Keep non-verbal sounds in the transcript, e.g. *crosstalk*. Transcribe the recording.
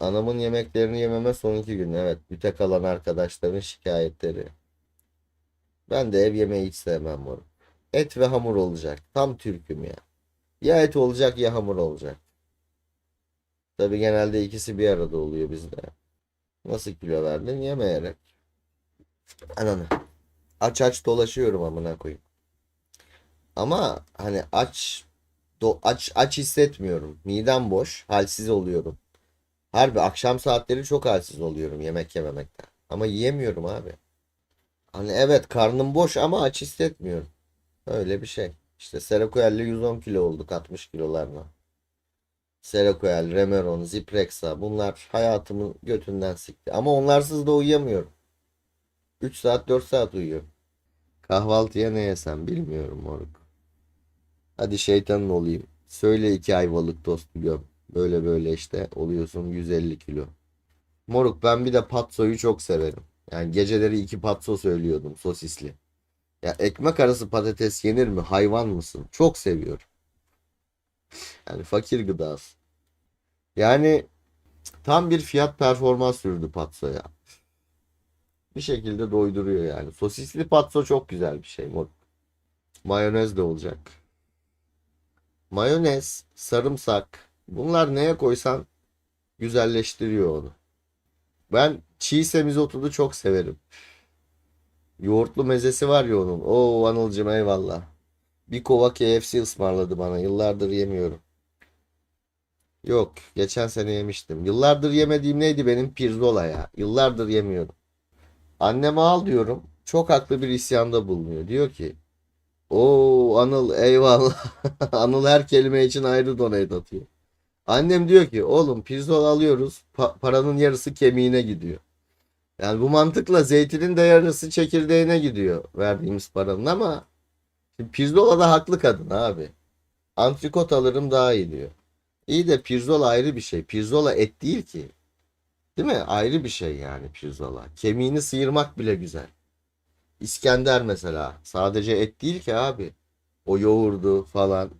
Anamın yemeklerini yememe son iki gün. Evet. Büte kalan arkadaşların şikayetleri. Ben de ev yemeği hiç sevmem moruk. Et ve hamur olacak. Tam Türk'üm ya. Ya et olacak ya hamur olacak. Tabii genelde ikisi bir arada oluyor bizde. Nasıl kilo verdin? Yemeyerek. Ananı. Aç aç dolaşıyorum amına koyayım. Ama hani aç do- aç aç hissetmiyorum. Midem boş, halsiz oluyorum. Harbi akşam saatleri çok halsiz oluyorum yemek yememekten. Ama yiyemiyorum abi. Hani evet karnım boş ama aç hissetmiyorum. Öyle bir şey. İşte Seroquel'le 110 kilo olduk 60 kilolarla. Seroquel, Remeron, Zyprexa bunlar hayatımın götünden sikti. Ama onlarsız da uyuyamıyorum. 3 saat 4 saat uyuyorum. Kahvaltıya ne yesem bilmiyorum moruk. Hadi şeytanın olayım. Söyle iki ayvalık tostu göm. Böyle böyle işte oluyorsun 150 kilo. Moruk ben bir de patsoyu çok severim. Yani geceleri iki patso söylüyordum sosisli. Ya ekmek arası patates yenir mi? Hayvan mısın? Çok seviyorum. Yani fakir gıdası. Yani tam bir fiyat performans sürdü patsoya. Bir şekilde doyduruyor yani. Sosisli patso çok güzel bir şey. moruk. Mayonez de olacak. Mayonez, sarımsak. Bunlar neye koysan güzelleştiriyor onu. Ben çiğ semizotudu çok severim. Yoğurtlu mezesi var ya onun. Oo Anılcım eyvallah. Bir kova KFC ısmarladı bana. Yıllardır yemiyorum. Yok, geçen sene yemiştim. Yıllardır yemediğim neydi benim? Pirzola ya. Yıllardır yemiyorum. Anneme al diyorum. Çok haklı bir isyanda bulunuyor. Diyor ki Oo Anıl eyvallah. *laughs* Anıl her kelime için ayrı donate atıyor. Annem diyor ki oğlum pirzola alıyoruz. pa- paranın yarısı kemiğine gidiyor. Yani bu mantıkla zeytinin de yarısı çekirdeğine gidiyor verdiğimiz paranın ama pirzola da haklı kadın abi. Antrikot alırım daha iyi diyor. İyi de pirzola ayrı bir şey. Pirzola et değil ki. Değil mi? Ayrı bir şey yani pirzola. Kemiğini sıyırmak bile güzel. İskender mesela. Sadece et değil ki abi. O yoğurdu falan.